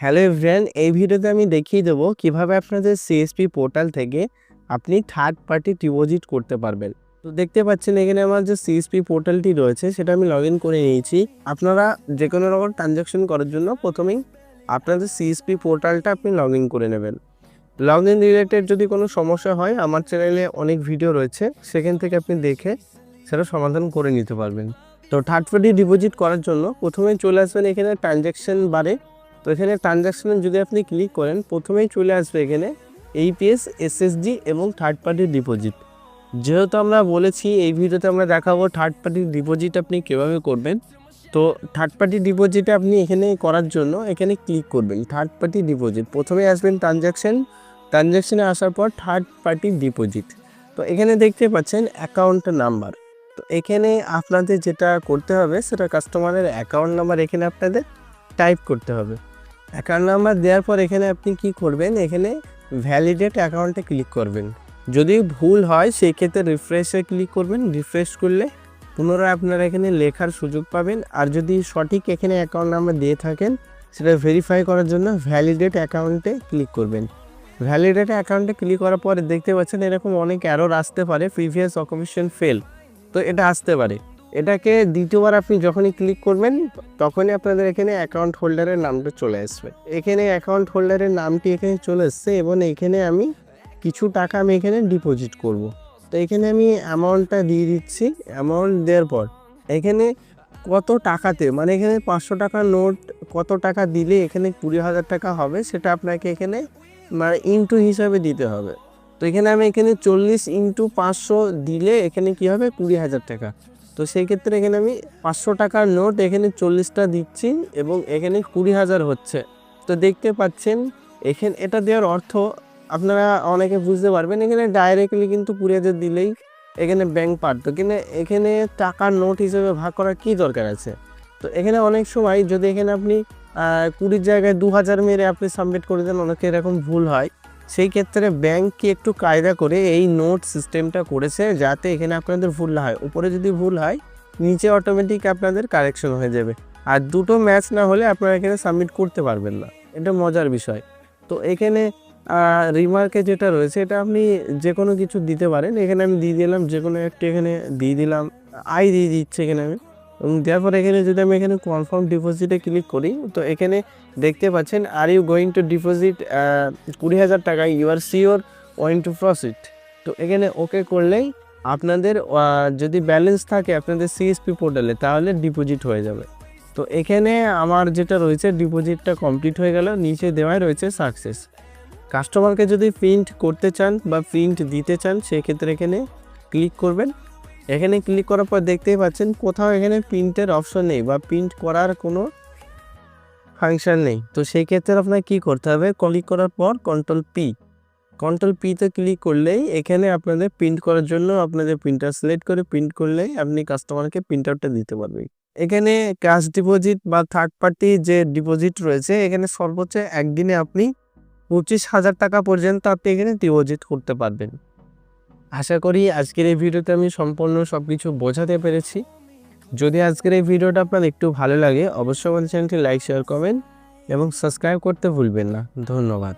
Hello everyone এই ভিডিওতে আমি দেখিয়ে দেবো কীভাবে আপনাদের সিএসপি পোর্টাল থেকে আপনি থার্ড পার্টি ডিপোজিট করতে পারবেন। তো দেখতে পাচ্ছেন এখানে আমার যে সিএসপি পোর্টালটি রয়েছে, সেটা আমি লগ করে নিয়েছি। আপনারা যে কোনো রকম ট্রানজ্যাকশন করার জন্য প্রথমেই আপনাদের সিএসপি পোর্টালটা আপনি লগ করে নেবেন। লগ ইন রিলেটেড যদি কোনো সমস্যা হয়, আমার চ্যানেলে অনেক ভিডিও রয়েছে, সেখান থেকে আপনি দেখে সেটা সমাধান করে নিতে পারবেন। তো থার্ড পার্টি ডিপোজিট করার জন্য প্রথমে চলে আসবেন এখানে ট্রানজ্যাকশন বারে। তো এখানে ট্রানজ্যাকশনে যদি আপনি ক্লিক করেন, প্রথমেই চলে আসবে এখানে এইপিএস এসএসডি এবং থার্ড পার্টি ডিপোজিট যেহেতু আমরা বলেছি এই ভিডিওতে আমরা দেখাবো থার্ড পার্টি ডিপোজিট আপনি কীভাবে করবেন, তো থার্ড পার্টি ডিপোজিট আপনি এখানে করার জন্য এখানে ক্লিক করবেন থার্ড পার্টি ডিপোজিট প্রথমে আসবেন ট্রানজ্যাকশন ট্রানজ্যাকশনে আসার পর থার্ড পার্টি ডিপোজিট তো এখানে দেখতে পাচ্ছেন অ্যাকাউন্ট নাম্বার তো এখানে আপনাদের যেটা করতে হবে, সেটা কাস্টমারের অ্যাকাউন্ট নাম্বার এখানে আপনাদের টাইপ করতে হবে। অ্যাকাউন্ট নাম্বার দেওয়ার পর এখানে আপনি কি করবেন? এখানে ভ্যালিডেট অ্যাকাউন্টে ক্লিক করবেন। যদি ভুল হয় সেই ক্ষেত্রে রিফ্রেশে ক্লিক করবেন। রিফ্রেশ করলে পুনরায় আপনারা এখানে লেখার সুযোগ পাবেন। আর যদি সঠিক এখানে অ্যাকাউন্ট নাম্বার দিয়ে থাকেন, সেটা ভেরিফাই করার জন্য ভ্যালিডেট অ্যাকাউন্টে ক্লিক করবেন। ভ্যালিডেট অ্যাকাউন্টে ক্লিক করার পরে দেখতে পাচ্ছেন এরকম অনেক অ্যারোর আসতে পারে। প্রিভিয়াস অকুপেশন ফেল তো এটা আসতে পারে। এটাকে দ্বিতীয়বার আপনি যখনই ক্লিক করবেন, তখনই আপনাদের এখানে অ্যাকাউন্ট হোল্ডারের নামটা চলে আসবে। এখানে অ্যাকাউন্ট হোল্ডারের নামটি এখানে চলে এসছে এবং এখানে আমি কিছু টাকা আমি এখানে ডিপোজিট করব। তো এখানে আমি অ্যামাউন্টটা দিয়ে দিচ্ছি। অ্যামাউন্ট দেওয়ার পর এখানে কত টাকাতে মানে এখানে পাঁচশো টাকার নোট কত টাকা দিলে এখানে কুড়ি হাজার টাকা হবে, সেটা আপনাকে এখানে মানে ইন্টু হিসাবে দিতে হবে। তো এখানে আমি এখানে চল্লিশ ইন্টু পাঁচশো দিলে এখানে কি হবে? কুড়ি হাজার টাকা। তো সেই ক্ষেত্রে এখানে আমি পাঁচশো টাকার নোট এখানে চল্লিশটা দিচ্ছি এবং এখানে কুড়ি হাজার হচ্ছে। তো দেখতে পাচ্ছেন, এখানে, এটা দেওয়ার অর্থ আপনারা অনেকে বুঝতে পারবেন, এখানে ডাইরেক্টলি কিন্তু কুড়ি হাজার দিলেই এখানে ব্যাংক পারতো কিন্তু এখানে টাকার নোট হিসেবে ভাগ করার কী দরকার আছে? তো এখানে অনেক সময় যদি এখানে আপনি কুড়ির জায়গায় দু হাজার মেরে আপনি সাবমিট করে দেন অনেকে এরকম ভুল হয়। সেই ক্ষেত্রে ব্যাংক কি একটু কায়দা করে এই নোট সিস্টেমটা করেছে যাতে এখানে আপনাদের ভুল না হয়? উপরে যদি ভুল হয়, নিচে অটোমেটিক আপনাদের কারেকশন হয়ে যাবে। আর দুটো ম্যাচ না হলে আপনারা এখানে সাবমিট করতে পারবেন না। এটা মজার বিষয়। তো এখানে রিমার্কে যেটা রয়েছে, এটা আপনি যে কোনো কিছু দিতে পারেন। এখানে আমি দিয়ে দিলাম যে কোনো একটা এখানে দিয়ে দিলাম। আই দিয়ে দিচ্ছি এখানে আমি। এবং দেওয়ার পর এখানে যদি আমি এখানে কনফার্ম ডিপোজিটে ক্লিক করি, তো এখানে দেখতে পাচ্ছেন are you going to deposit কুড়ি হাজার টাকা ইউ আর সিওর ওয়াইং টু প্রসিড তো এখানে ওকে করলেই আপনাদের যদি ব্যালেন্স থাকে আপনাদের সিএসপি পোর্টালে তাহলে ডিপোজিট হয়ে যাবে। তো এখানে আমার যেটা রয়েছে ডিপোজিটটা কমপ্লিট হয়ে গেল, নিচে দেওয়াই রয়েছে সাকসেস কাস্টমারকে যদি প্রিন্ট করতে চান বা প্রিন্ট দিতে চান, সেক্ষেত্রে এখানে ক্লিক করবেন। এখানে ক্লিক করার পর দেখতেই পাচ্ছেন কোথাও এখানে প্রিন্টের অপশন নেই বা প্রিন্ট করার কোনো ফাংশন নেই। তো সেই ক্ষেত্রে আপনাকে কী করতে হবে? ক্লিক করার পর কন্ট্রোল পি কন্ট্রোল পিতে ক্লিক করলেই এখানে আপনাদের প্রিন্ট করার জন্য আপনাদের প্রিন্টার সিলেক্ট করে প্রিন্ট করলেই আপনি কাস্টমারকে প্রিন্ট আউটটা দিতে পারবেন। এখানে ক্যাশ ডিপোজিট বা থার্ড পার্টি যে ডিপোজিট রয়েছে, এখানে সর্বোচ্চ একদিনে আপনি পঁচিশ হাজার টাকা পর্যন্ত আপনি এখানে ডিপোজিট করতে পারবেন। আশা করি আজকের এই ভিডিওতে আমি সম্পূর্ণ সব কিছু বোঝাতে পেরেছি। যদি আজকের এই ভিডিওটা আপনার একটু ভালো লাগে, অবশ্যই আমাদের চ্যানেলটি লাইক, শেয়ার, কমেন্ট এবং সাবস্ক্রাইব করতে ভুলবেন না। ধন্যবাদ।